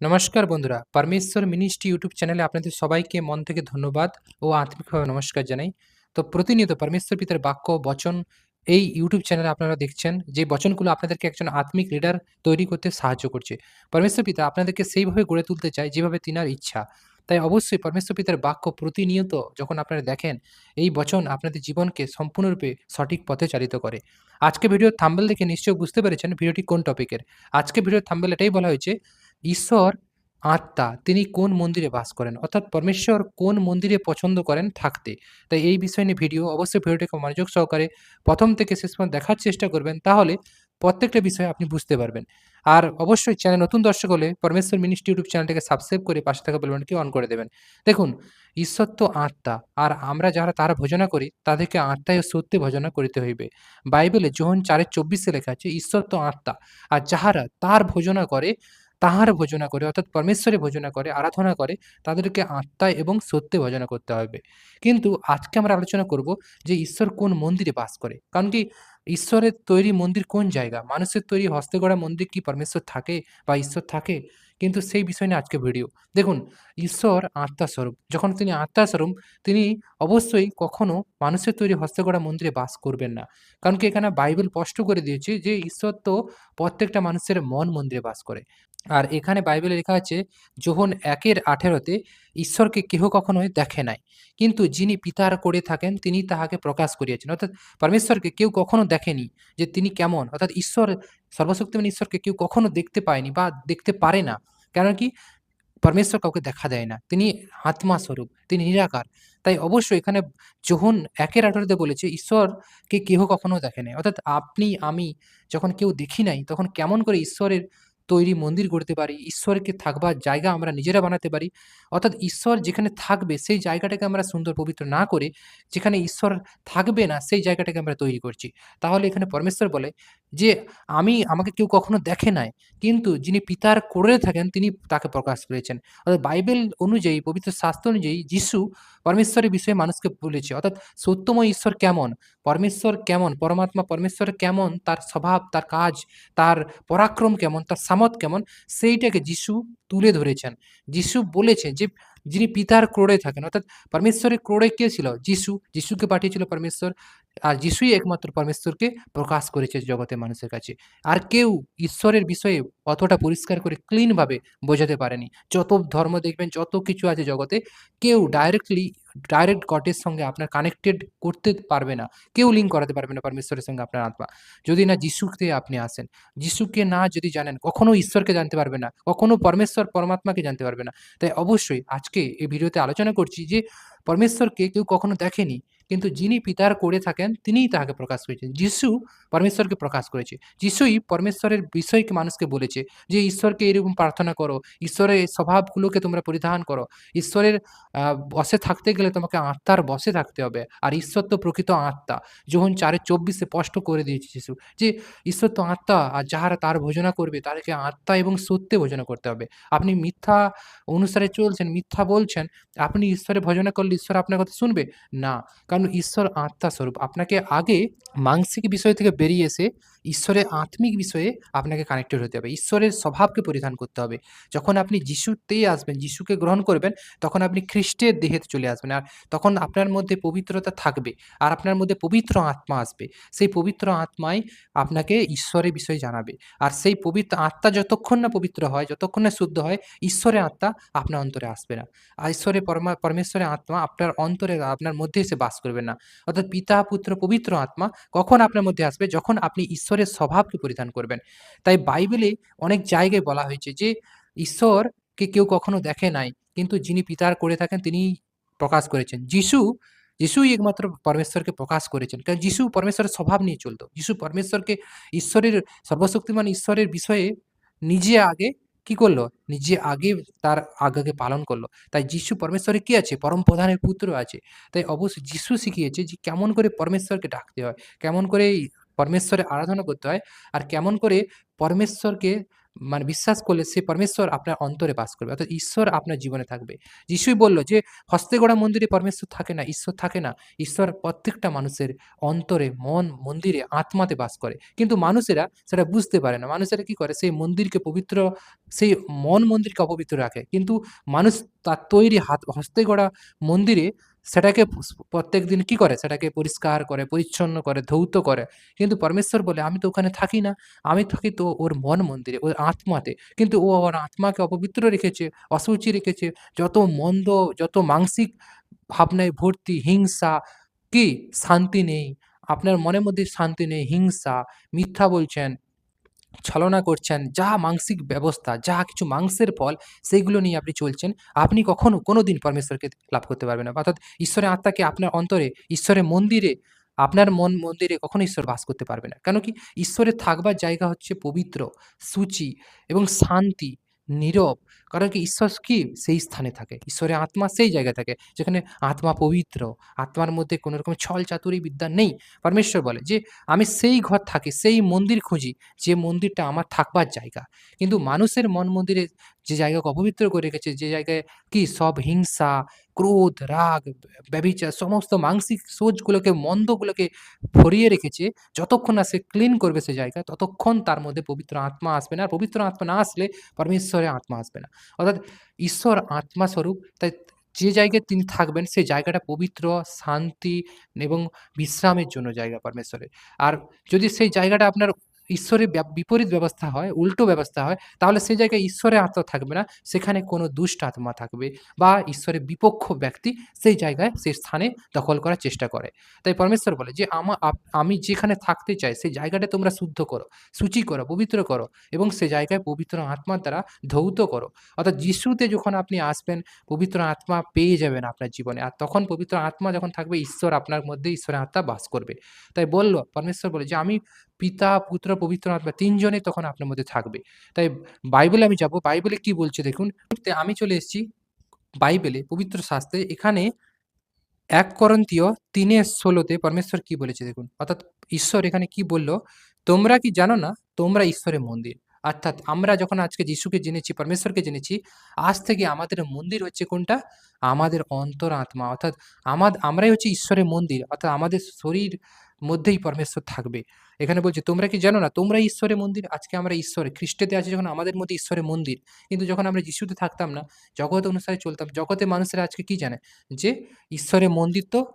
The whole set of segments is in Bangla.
নমস্কার বন্ধুরা, পরমেশ্বর মিনিস্ট্রি ইউটিউব চ্যানেলে আপনাদের সবাইকে মন থেকে ধন্যবাদ ও আন্তরিকভাবে নমস্কার জানাই। তো প্রতিনিয়ত পরমেশ্বর পিতার বাক্য, বচন এই ইউটিউব চ্যানেলে আপনারা দেখছেন যে বচনগুলো আপনাদেরকে একজন আত্মিক লিডার তৈরি করতে সাহায্য করছে। পরমেশ্বর পিতা আপনাদেরকে সেইভাবে গড়ে তুলতে চায় যেভাবে তিনার ইচ্ছা। তাই অবশ্যই পরমেশ্বর পিতার বাক্য প্রতিনিয়ত যখন আপনারা দেখেন, এই বচন আপনাদের জীবনকে সম্পূর্ণরূপে সঠিক পথে চালিত করে। আজকে ভিডিও থাম্বেল দেখে নিশ্চয়ই বুঝতে পেরেছেন ভিডিওটি কোন টপিকের আজকে ভিডিওর থাম্বেল এটাই বলা হয়েছে ঈশ্বর, আত্মা, তিনি কোন মন্দিরে বাস করেন? অর্থাৎ পরমেশ্বর কোন মন্দিরে পছন্দ করেন থাকতে? তাই এই বিষয় নিয়ে ভিডিও, অবশ্যই ভিডিওটিকে মনোযোগ সহকারে প্রথম থেকে শেষ পর্যন্ত দেখার চেষ্টা করবেন, তাহলে প্রত্যেকটা বিষয় আপনি বুঝতে পারবেন। আর অবশ্যই চ্যানেল নতুন দর্শক হলে পরমেশ্বর মিনিস্ট্রি ইউটিউব চ্যানেলটাকে সাবস্ক্রাইব করে পাশে থাকা বেলবনকে অন করে দেবেন। দেখুন, ঈশ্বর তো আত্মা, আর আমরা যারা তারা ভোজনা করি, তাদেরকে আত্মায় সত্যে ভোজনা করিতে হইবে। বাইবেলে যোহন চারের চব্বিশে লেখা আছে, ঈশ্বর তো আত্মা, আর যাহারা তার ভোজনা করে তাহার ভোজনা করে, অর্থাৎ পরমেশ্বরে ভোজনা করে, আরাধনা করে, তাদেরকে আত্মায় এবং সত্যে ভোজনা করতে হবে। কিন্তু আজকে আমরা আলোচনা করব যে ঈশ্বর কোন মন্দিরে বাস করে। কারণ কি ঈশ্বরের তৈরি মন্দির কোন জায়গা? মানুষের তৈরি হস্তে গড়া মন্দির কি পরমেশ্বর থাকে বা ঈশ্বর থাকে? কিন্তু সেই বিষয় নিয়ে আজকে ভিডিও। দেখুন, ঈশ্বর আত্মা স্বরূপ যখন তিনি আত্মা স্বরূপ তিনি অবশ্যই কখনো মানুষের তৈরি হস্তে গড়া মন্দিরে বাস করবেন না। কারণ কি এখানে বাইবেল স্পষ্ট করে দিয়েছে যে ঈশ্বর তো প্রত্যেকটা মানুষের মন মন্দিরে বাস করে। আর এখানে বাইবেলে লেখা আছে যোহন একের আঠেরোতে ঈশ্বরকে কেহ কখনোই দেখে নাই, কিন্তু যিনি পিতার করে থাকেন, তিনি তাহাকে প্রকাশ করিয়াছেন। অর্থাৎ পরমেশ্বরকে কেউ কখনো দেখেনি যে তিনি কেমন, অর্থাৎ ঈশ্বর, সর্বশক্তিমান ঈশ্বরকে কেউ কখনো দেখতে পায়নি বা দেখতে পারে না। কেন কি? পরমেশ্বর কাউকে দেখা দেয় না। তিনি আত্মা স্বরূপ, তিনি নিরাকার। তাই অবশ্যই এখানে যোহন একের আঠারোতে বলেছে, ঈশ্বরকে কেহ কখনো দেখে নাই। অর্থাৎ আপনি, আমি যখন কেউ দেখি নাই, তখন কেমন করে ঈশ্বরের তৈরি মন্দির গড়তে পারি, ঈশ্বরকে থাকবার জায়গা আমরা নিজেরা বানাতে পারি। অর্থাৎ ঈশ্বর যেখানে থাকবে সেই জায়গাটাকে আমরা সুন্দর পবিত্র না করে যেখানে ঈশ্বর থাকবে না সেই জায়গাটাকে আমরা তৈরি করছি। তাহলে এখানে পরমেশ্বর বলে যে, আমি, আমাকে কেউ কখনো দেখে নাই, কিন্তু যিনি পিতার করে থাকেন তিনি তাকে প্রকাশ করেছেন। অর্থাৎ বাইবেল অনুযায়ী, পবিত্র শাস্ত্র অনুযায়ী যিশু পরমেশ্বরের বিষয়ে মানুষকে বলেছে। অর্থাৎ সত্যময় ঈশ্বর কেমন? পরমেশ্বর কেমন? পরমাত্মা পরমেশ্বর কেমন? তার স্বভাব, তার কাজ, তার পরাক্রম কেমন? তার সামত কেমন? সেইটাকে যিশু তুলে ধরেছেন। যিশু বলেছেন যে, যিনি পিতার ক্রোড়ে থাকেন, অর্থাৎ পরমেশ্বরের ক্রোড়ে কে ছিল? যিশু। যিশুকে পাঠিয়েছিল পরমেশ্বর, আর যিশুই একমাত্র পরমেশ্বরকে প্রকাশ করেছে জগতে মানুষের কাছে। আর কেউ ঈশ্বরের বিষয়ে অতটা পরিষ্কার করে ক্লিনভাবে বোঝাতে পারেনি। যত ধর্ম দেখবেন, যত কিছু আছে জগতে, কেউ ডাইরেক্টলি ডাইরেক্ট গটের সঙ্গে আপনার কানেক্টেড করতে পারবে না। কেউ লিঙ্ক করাতে পারবে না পরমেশ্বরের সঙ্গে আপনার আত্মা। যদি না যিশুকে আপনি আসেন যিশুকে না যদি জানেন, কখনো ঈশ্বরকে জানতে পারবে না, কখনো পরমেশ্বর, পরমাত্মাকে জানতে পারবে না। তাই অবশ্যই আজকে এই ভিডিওতে আলোচনা করছি যে, পরমেশ্বরকে কেউ কখনো দেখেনি কিন্তু যিনি পিতার করে থাকেন, তিনিই তাহাকে প্রকাশ করেছেন। যিশু পরমেশ্বরকে প্রকাশ করেছে। যিশুই পরমেশ্বরের বিষয়কে মানুষকে বলেছে যে, ঈশ্বরকে এরকম প্রার্থনা করো। ঈশ্বরের স্বভাবগুলোকে তোমরা পরিধান করো। ঈশ্বরের বসে থাকতে গেলে তোমাকে আত্মার বসে থাকতে হবে। আর ঈশ্বর তো প্রকৃত আত্মা। যখন চারে চব্বিশে স্পষ্ট করে দিয়েছে যিশু যে, ঈশ্বর তো আত্মা, আর যাহারা তার ভোজনা করবে, তাদেরকে আত্মা এবং সত্যে ভোজনা করতে হবে। আপনি মিথ্যা অনুসারে চলছেন, মিথ্যা বলছেন, আপনি ঈশ্বরের ভোজনা করলে ঈশ্বর আপনার কথা শুনবে? না। কারণ ঈশ্বর আত্মা স্বরূপ। আপনাকে আগে মাংসিক বিষয় থেকে বেরিয়ে এসে ঈশ্বরের আত্মিক বিষয়ে আপনাকে কানেক্টেড হতে হবে। ঈশ্বরের স্বভাবকে পরিধান করতে হবে। যখন আপনি যিশুতেই আসবেন, যিশুকে গ্রহণ করবেন, তখন আপনি খ্রিস্টের দেহেতে চলে আসবেন। আর তখন আপনার মধ্যে পবিত্রতা থাকবে আর আপনার মধ্যে পবিত্র আত্মা আসবে। সেই পবিত্র আত্মাই আপনাকে ঈশ্বরের বিষয়ে জানাবে। আর সেই পবিত্র আত্মা যতক্ষণ না পবিত্র হয়, যতক্ষণ না শুদ্ধ হয়, ঈশ্বরের আত্মা আপনার অন্তরে আসবে না। আর ঈশ্বরের পরমা, পরমেশ্বরের আত্মা আপনার অন্তরে, আপনার মধ্যে এসে বাস করবে না। অর্থাৎ পিতা, পুত্র, পবিত্র আত্মা কখন আপনার মধ্যে আসবে? যখন আপনি ঈশ্বরের স্বভাবকে পরিধান করবেন। তাই বাইবেলে অনেক জায়গায় বলা হয়েছে যে, ঈশ্বরকে কেউ কখনো দেখে নাই, কিন্তু যিনি পিতার করে থাকেন তিনি প্রকাশ করেছেন। যিশু, যিশুই একমাত্র পরমেশ্বরকে প্রকাশ করেছেন। কারণ যিশু পরমেশ্বরের স্বভাব নিয়ে চলতো। যিশু পরমেশ্বরকে ঈশ্বরের সর্বশক্তিমান ঈশ্বরের বিষয়ে নিজে আগে কি করল? নিজে আগে তার আজ্ঞাকে পালন করল। তাই যিশু পরমেশ্বরে কি আছে? পরম প্রধানের পুত্র আছে। তাই অবশ্যই যিশু শিখিয়েছে যে, কেমন করে পরমেশ্বরকে ডাকতে হয়, কেমন করে পরমেশ্বরের আরাধনা করতে হয় আর কেমন করে পরমেশ্বরকে মানে বিশ্বাস করলে সে পরমেশ্বর আপনার অন্তরে বাস করবে। অর্থাৎ ঈশ্বর আপনার জীবনে থাকবে। যিশুই বলল যে, "হস্তে গড়া মন্দিরে পরমেশ্বর থাকে না, ঈশ্বর থাকে না। ঈশ্বর প্রত্যেকটা মানুষের অন্তরে, মন, মন্দিরে, আত্মাতে বাস করে।" কিন্তু মানুষেরা সেটা বুঝতে পারে না। মানুষেরা কি করে? সেই মন্দিরকে পবিত্র সেই মন মন্দিরকে অপবিত্র রাখে। কিন্তু মানুষ তার তৈরি হাত হস্তে গড়া মন্দিরে সেটাকে পুস প্রত্যেকদিন কি করে? সেটাকে পরিষ্কার করে, পরিচ্ছন্ন করে, ধৌত করে। কিন্তু পরমেশ্বর বলে, "আমি তো ওখানে থাকি না। আমি থাকি তো ওর মন মন্দিরে, ওর আত্মাতে। কিন্তু ও ওর আত্মাকে অপবিত্র রেখেছে, অশুচি রেখেছে। যত মন্দ, যত মানসিক ভাবনায় ভর্তি, হিংসা, কি? শান্তি নেই। আপনার মনের মধ্যে শান্তি নেই, হিংসা, মিথ্যা বলছেন, ছলনা করছেন, যা মাংসিক ব্যবস্থা, যা কিছু মাংসের ফল, সেইগুলো নিয়ে আপনি চলছেন। আপনি কখনো দিন পরমেশ্বরকে লাভ করতে পারবেন না। অর্থাৎ ঈশ্বরের আত্মাকে আপনার অন্তরে, ঈশ্বরের মন্দিরে, আপনার মন মন্দিরে কখনো ঈশ্বর বাস করতে পারবে না। কেন কি? ঈশ্বরের থাকবার জায়গা হচ্ছে পবিত্র, সূচি এবং শান্তি, নীরব। কারণ কি? ঈশ্বর কি? সেই স্থানে থাকে। ঈশ্বরের আত্মা সেই জায়গায় থাকে, যেখানে আত্মা পবিত্র। আত্মার মধ্যে কোনো রকম ছল চাতুরি বিদ্যা নেই। পরমেশ্বর বলে যে, "আমি সেই ঘর থাকি, সেই মন্দির খুঁজি, যে মন্দিরটা আমার থাকবার জায়গা।" কিন্তু মানুষের মন মন্দিরে যে জায়গাকে অপবিত্র করে রেখেছে, যে জায়গায় কি? সব হিংসা, ক্রোধ, রাগ, ব্যভিচার সমস্ত মানসিক সোচগুলোকে, মন্দগুলোকে ভরিয়ে রেখেছে, যতক্ষণ না সে ক্লিন করবে সে জায়গা, ততক্ষণ তার মধ্যে পবিত্র আত্মা আসবে না। আর পবিত্র আত্মা না আসলে পরমেশ্বরের আত্মা আসবে না। অর্থাৎ ঈশ্বর আত্মা স্বরূপ। তাই যে জায়গায় তিনি থাকবেন, সেই জায়গাটা পবিত্র, শান্তি এবং বিশ্রামের জন্য জায়গা পরমেশ্বরের। আর যদি সেই জায়গাটা আপনার ঈশ্বরের বিপরীত ব্যবস্থা হয়, উল্টো ব্যবস্থা হয়, তাহলে সেই জায়গায় ঈশ্বরের আত্মা থাকবে না। সেখানে কোনো দুষ্ট আত্মা থাকবে বা ঈশ্বরের বিপক্ষ ব্যক্তি সেই জায়গায়, সেই স্থানে দখল করার চেষ্টা করে। তাই পরমেশ্বর বলে যে, "আমা আমি যেখানে থাকতে চাই, সেই জায়গাটা তোমরা শুদ্ধ করো, শুচি করো, পবিত্র করো এবং সে জায়গায় পবিত্র আত্মার দ্বারা ধৌত করো।" অর্থাৎ যিশুতে যখন আপনি আসবেন, পবিত্র আত্মা পেয়ে যাবেন আপনার জীবনে। আর তখন পবিত্র আত্মা যখন থাকবে, ঈশ্বর আপনার মধ্যে, ঈশ্বরের আত্মা বাস করবে। তাই বলল, পরমেশ্বর বলে যে, "আমি পিতা, পুত্র, পবিত্র আত্মা তিনজনে তখন আপনার মধ্যে থাকবে।" তাই বাইবেলে আমি যাব। বাইবেলে কি বলছে দেখুন। আমি চলে এসেছি বাইবেলে, পবিত্র শাস্ত্রে। এখানে এক করন্তীয় তিনে ষোলোতে পরমেশ্বর কি বলেছে দেখুন। অর্থাৎ ঈশ্বর এখানে কি বলল, "তোমরা কি জানো না, তোমরা ঈশ্বরের মন্দির?" অর্থাৎ আমরা যখন আজকে যিশুকে জেনেছি, পরমেশ্বরকে জেনেছি, আজ থেকে আমাদের মন্দির হচ্ছে কোনটা? আমাদের অন্তর আত্মা অর্থাৎ আমাদ আমরাই হচ্ছে ঈশ্বরের মন্দির। অর্থাৎ আমাদের শরীর মধ্যেই পরমেশ্বর থাকবে। এখানে বলছে, "তোমরা কি জানো না, তোমরা ঈশ্বরের মন্দির?" আজকে আমরা ঈশ্বরে খ্রিস্টেতে আছি যখন আমাদের মধ্যে ঈশ্বরের মন্দির। কিন্তু যখন আমরা যিশুতে থাকতাম না, জগৎ অনুসারে চলতাম, জগতে মানুষেরা আজকে কি জানে? যে ঈশ্বরের মন্দির তো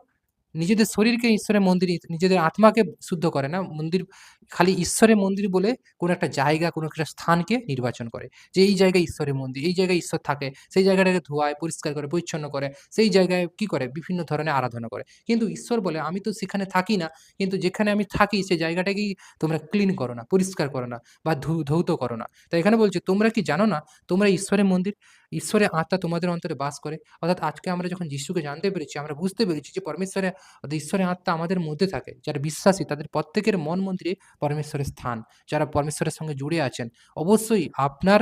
নিজেদের শরীরকে ঈশ্বরের মন্দির, নিজেদের আত্মাকে শুদ্ধ করে না। মন্দির খালি ঈশ্বরের মন্দির বলে কোনো একটা জায়গা, কোনো একটা স্থানকে নির্বাচন করে। যে এই জায়গায় ঈশ্বরের মন্দির, এই জায়গায় ঈশ্বর থাকে। সেই জায়গাটাকে ধোয়ায়, পরিষ্কার করে, পরিচ্ছন্ন করে। সেই জায়গায় কি করে? বিভিন্ন ধরনের আরাধনা করে। কিন্তু ঈশ্বর বলে, "আমি তো সেখানে থাকি না। কিন্তু যেখানে আমি থাকি, সেই জায়গাটাকেই তোমরা ক্লিন করো না, পরিষ্কার করো না বা ধৌত করো না।" তো এখানে বলছে, "তোমরা কি জানো না, তোমরা ঈশ্বরের মন্দির? ঈশ্বরের আত্মা তোমাদের অন্তরে বাস করে।" অর্থাৎ আজকে আমরা যখন যিশুকে জানতে পেরেছি, আমরা বুঝতে পেরেছি যে পরমেশ্বরের ঈশ্বরের আত্মা আমাদের মধ্যে থাকে। যারা বিশ্বাসী, তাদের প্রত্যেকের মন মন্দিরে পরমেশ্বরের স্থান। যারা পরমেশ্বরের সঙ্গে জুড়ে আছেন, অবশ্যই আপনার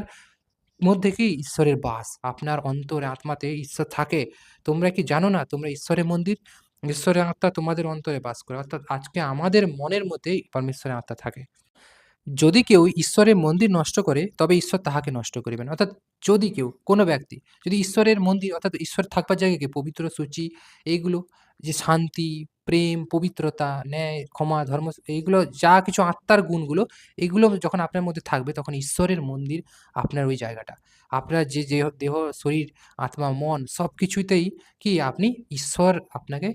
মধ্যে কি? ঈশ্বরের বাস। আপনার অন্তরে, আত্মাতে ঈশ্বর থাকে। তোমরা কি জানো না, তোমরা ঈশ্বরের মন্দির? ঈশ্বরের আত্মা তোমাদের অন্তরে বাস করে। অর্থাৎ আজকে আমাদের মনের মধ্যেই পরমেশ্বরের আত্মা থাকে। যদি কেউ ঈশ্বরের মন্দির নষ্ট করে, তবে ঈশ্বর তাহাকে নষ্ট করিবেন। অর্থাৎ যদি কেউ, কোনো ব্যক্তি যদি ঈশ্বরের মন্দির অর্থাৎ ঈশ্বর থাকবার জায়গাকে পবিত্র, সূচি এইগুলো যে শান্তি, প্রেম, পবিত্রতা, ন্যায়, ক্ষমা, ধর্ম এইগুলো যা কিছু আত্মার গুণগুলো, এগুলো যখন আপনার মধ্যে থাকবে, তখন ঈশ্বরের মন্দির আপনার ওই জায়গাটা। আপনার যে যে দেহ, শরীর, আত্মা, মন সব কিছুতেই কি আপনি ঈশ্বর আপনাকে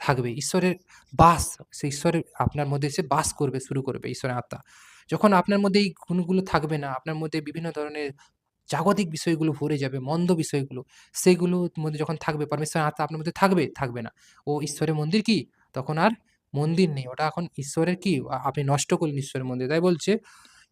থাকবে। ঈশ্বরের বাস, সেই ঈশ্বরের আপনার মধ্যে এসে বাস করবে, শুরু করবে ঈশ্বরের আত্মা। যখন আপনার মধ্যে এই গুণগুলো থাকবে না, আপনার মধ্যে বিভিন্ন ধরনের জাগতিক বিষয়গুলো ভরে যাবে, মন্দ বিষয়গুলো, সেগুলোর মধ্যে যখন থাকবে, পরমেশ্বরের আত্মা আপনার মধ্যে থাকবে? থাকবে না। ও ঈশ্বরের মন্দির কি? তখন আর মন্দির নেই। ওটা এখন ঈশ্বরের কি? আপনি নষ্ট করলেন ঈশ্বরের মন্দির। তাই বলছে,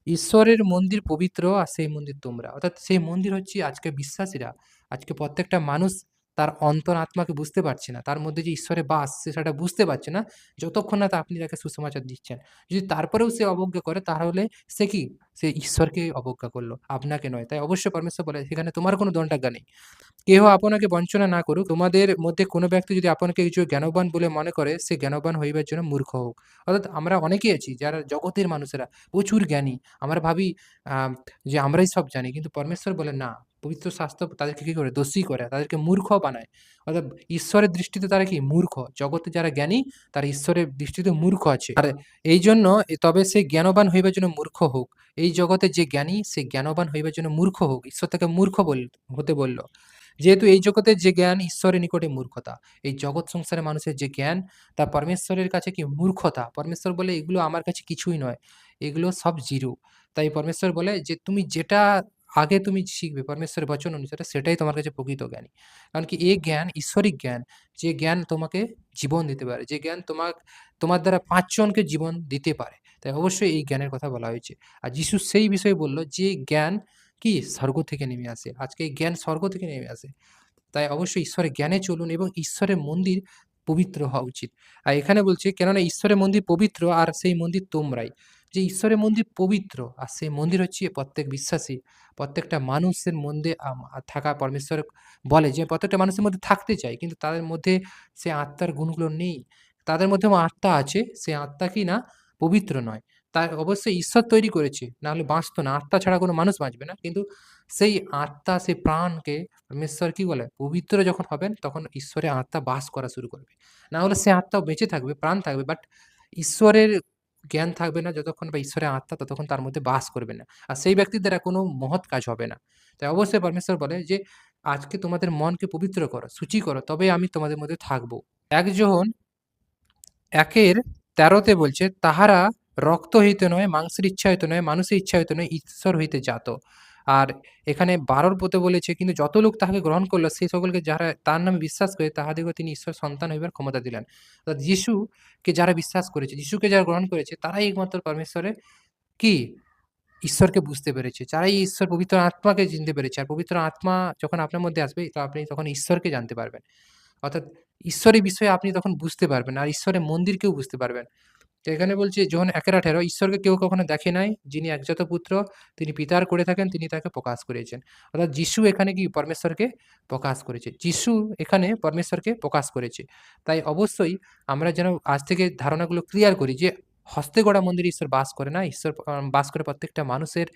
"ঈশ্বরের মন্দির পবিত্র, আর সেই মন্দির তোমরা।" অর্থাৎ সেই মন্দির হচ্ছে আজকে বিশ্বাসীরা, আজকে প্রত্যেকটা মানুষ তার অন্তরাত্মাকে বুঝতে পারছে না। তার মধ্যে যে ঈশ্বরের বাস সে সেটা বুঝতে পারছে না যতক্ষণ না তা আপনি তাকে সুসমাচার দিচ্ছেন। যদি তারপরেও সে অবজ্ঞা করে তাহলে সে কি? সে ঈশ্বরকে অবজ্ঞা করল, আপনাকে নয়। তাই অবশ্যই পরমেশ্বর বলে সেখানে তোমার কোনো দণ্ডাজ্ঞা নেই। কেহ আপনাকে বঞ্চনা না করুক। তোমাদের মধ্যে কোনো ব্যক্তি যদি আপনাকে কিছু জ্ঞানবান বলে মনে করে সে জ্ঞানবান হইবার জন্য মূর্খ হোক। অর্থাৎ আমরা অনেকেই আছি যারা জগতের মানুষেরা প্রচুর জ্ঞানী। আমরা ভাবি যে আমরাই সব জানি। কিন্তু পরমেশ্বর বলে না। পবিত্র শাস্ত্র তাদেরকে কী করে? দোষী করে। তাদেরকে মূর্খ বানায়। অর্থাৎ ঈশ্বরের দৃষ্টিতে তারা কি? মূর্খ। জগতে যারা জ্ঞানী, তারা ঈশ্বরের দৃষ্টিতে মূর্খ আছে। আর এইজন্য এ তবে সে জ্ঞানবান হইবার জন্য মূর্খ হোক। এই জগতে যে জ্ঞানী, সে জ্ঞানবান হইবার জন্য মূর্খ হোক। ঈশ্বর তাকে মূর্খ বল, হতে বলল। যেহেতু এই জগতের যে জ্ঞান ঈশ্বরের নিকটে মূর্খতা। এই জগৎ সংসারের মানুষের যে জ্ঞান, তা পরমেশ্বরের কাছে কি? মূর্খতা। পরমেশ্বর বলে, এগুলো আমার কাছে কিছুই নয়। এগুলো সব জিরো। তাই পরমেশ্বর বলে, যে তুমি যেটা আগে তুমি শিখবে, পরমেশ্বরের বচন অনুসারে সেটাই তোমার কাছে প্রকৃত জ্ঞানী। কারণ কি এই জ্ঞান ঈশ্বরিক জ্ঞান। যে জ্ঞান তোমাকে জীবন দিতে পারে। যে জ্ঞান তোমাক, তোমার দ্বারা পাঁচজনকে জীবন দিতে পারে। তাই অবশ্যই এই জ্ঞানের কথা বলা হয়েছে। আর যিশু সেই বিষয়ে বলল যে জ্ঞান কি? স্বর্গ থেকে নেমে আসে। আজকে এই জ্ঞান স্বর্গ থেকে নেমে আসে। তাই অবশ্যই ঈশ্বরের জ্ঞানে চলুন এবং ঈশ্বরের মন্দির পবিত্র হওয়া উচিত। আর এখানে বলছে কেননা ঈশ্বরের মন্দির পবিত্র আর সেই মন্দির তোমরাই। যে ঈশ্বরের মন্দির পবিত্র আর সেই মন্দির হচ্ছে প্রত্যেক বিশ্বাসী, প্রত্যেকটা মানুষের মধ্যে থাকা পরমেশ্বর বলে যে প্রত্যেকটা মানুষের মধ্যে থাকতে চায়। কিন্তু তাদের মধ্যে সে আত্মার গুণগুলো নেই। তাদের মধ্যে আত্মা আছে। সে আত্মা কি না? পবিত্র নয়। তাই অবশ্যই ঈশ্বর তৈরি করেছে। নাহলে বাঁচত না। আত্মা ছাড়া কোনো মানুষ বাঁচবে না। কিন্তু সেই আত্মা সেই প্রাণকে পরমেশ্বর কি বলে? পবিত্র যখন হবেন তখন ঈশ্বরের আত্মা বাস করা শুরু করবে। না হলে সে আত্মাও বেঁচে থাকবে, প্রাণ থাকবে বাট ঈশ্বরের জ্ঞান থাকবে না যতক্ষণ বা ঈশ্বরের আত্মা ততক্ষণ তার মধ্যে বাস করবে না। আর সেই ব্যক্তির দ্বারা কোনো মহৎ কাজ হবে না। তাই অবশ্যই পরমেশ্বর বলে যে আজকে তোমাদের মনকে পবিত্র করো, শুচি করো তবে আমি তোমাদের মধ্যে থাকব একজন একের তেরোতে বলছে তাহারা রক্ত হইতে নয়, মাংসের ইচ্ছা হইতে নয়, মানুষের ইচ্ছা হইতে নয়, ঈশ্বর হইতে জাত। আর এখানে ১২ র পদে বলেছে কিন্তু যত লোক তাহাকে গ্রহণ করল সেই সকলকে যারা তার নামে বিশ্বাস করে তাহাদিগকে তিনি ঈশ্বর সন্তান হইবার ক্ষমতা দিলেন। অর্থাৎ যিশুকে যারা বিশ্বাস করেছে, যিশুকে যারা গ্রহণ করেছে তারাই একমাত্র পরমেশ্বরের কি? ঈশ্বরকে বুঝতে পেরেছে। যারাই ঈশ্বর পবিত্র আত্মাকে চিনতে পেরেছে। আর পবিত্র আত্মা যখন আপনার মধ্যে আসবে তো আপনি তখন ঈশ্বরকে জানতে পারবেন। অর্থাৎ ঈশ্বরের বিষয়ে আপনি তখন বুঝতে পারবেন। আর ঈশ্বরের মন্দিরকেও বুঝতে পারবেন। তো এখানে বলছে, যখন ১ এর ১৮ ঈশ্বরকে কেউ কখনো দেখে নাই। যিনি একজাত পুত্র, তিনি পিতার করে থাকেন, তিনি তাকে প্রকাশ করেছেন অর্থাৎ যিশু এখানে কি? পরমেশ্বরকে প্রকাশ করেছে। যিশু এখানে পরমেশ্বরকে প্রকাশ করেছে। তাই অবশ্যই আমরা যেন আজ থেকে ধারণাগুলো ক্লিয়ার করি যে, হস্তে গড়া মন্দিরে ঈশ্বর বাস করে না। ঈশ্বর বাস করে প্রত্যেকটা মানুষের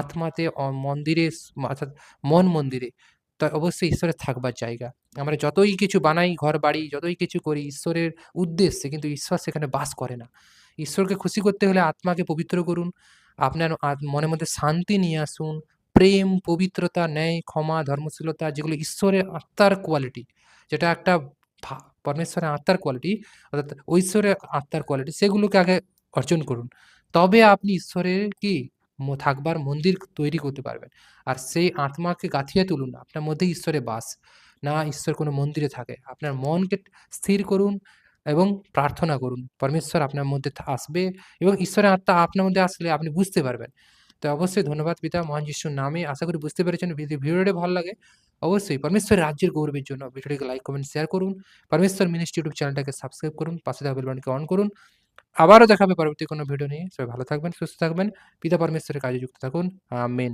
আত্মাতে মন্দিরে, অর্থাৎ মন মন্দিরে। তাই অবশ্যই ঈশ্বরের থাকবার জায়গা। আমরা যতই কিছু বানাই ঘর-বাড়ি যতই কিছু করি ঈশ্বরের উদ্দেশ্যে কিন্তু ঈশ্বর সেখানে বাস করে না। ঈশ্বরকে খুশি করতে হলে আত্মাকে পবিত্র করুন। আপনার মনের মধ্যে শান্তি নিয়ে আসুন। প্রেম, পবিত্রতা, ন্যায়, ক্ষমা, ধর্মশীলতা যেগুলো ঈশ্বরের আত্মার কোয়ালিটি। যেটা একটা পরমেশ্বরের আত্মার কোয়ালিটি অর্থাৎ ঐশ্বরের আত্মার কোয়ালিটি সেগুলোকে আগে অর্জন করুন। তবে আপনি ঈশ্বরের কি? থাকবার মন্দির তৈরি করতে পারবেন। আর সেই আত্মাকে গাঁথিয়ে তুলুন। আপনার মধ্যেই ঈশ্বরের বাস। না ঈশ্বর কোনো মন্দিরে থাকে। আপনার মনকে স্থির করুন এবং প্রার্থনা করুন। পরমেশ্বর আপনার মধ্যে আসবে এবং ঈশ্বরের আত্মা আপনার মধ্যে আসলে আপনি বুঝতে পারবেন। তো অবশ্যই ধন্যবাদ পিতা মহান যিশুর নামে আশা করি বুঝতে পেরেছেন। ভিডিওটি ভালো লাগে অবশ্যই পরমেশ্বর রাজ্যের গৌরবের জন্য ভিডিওটিকে লাইক, কমেন্ট, শেয়ার করুন। পরমেশ্বর মিনিস্ট্রি ইউটিউব চ্যানেলটাকে সাবস্ক্রাইব করুন। পাশে থাকা বেল বাটনকে অন করুন। আবারও দেখাবে পরবর্তী কোনো ভিডিও নিয়ে। সবাই ভালো থাকবেন, সুস্থ থাকবেন। পিতা পরমেশ্বরের কাজে যুক্ত থাকুন। আমেন।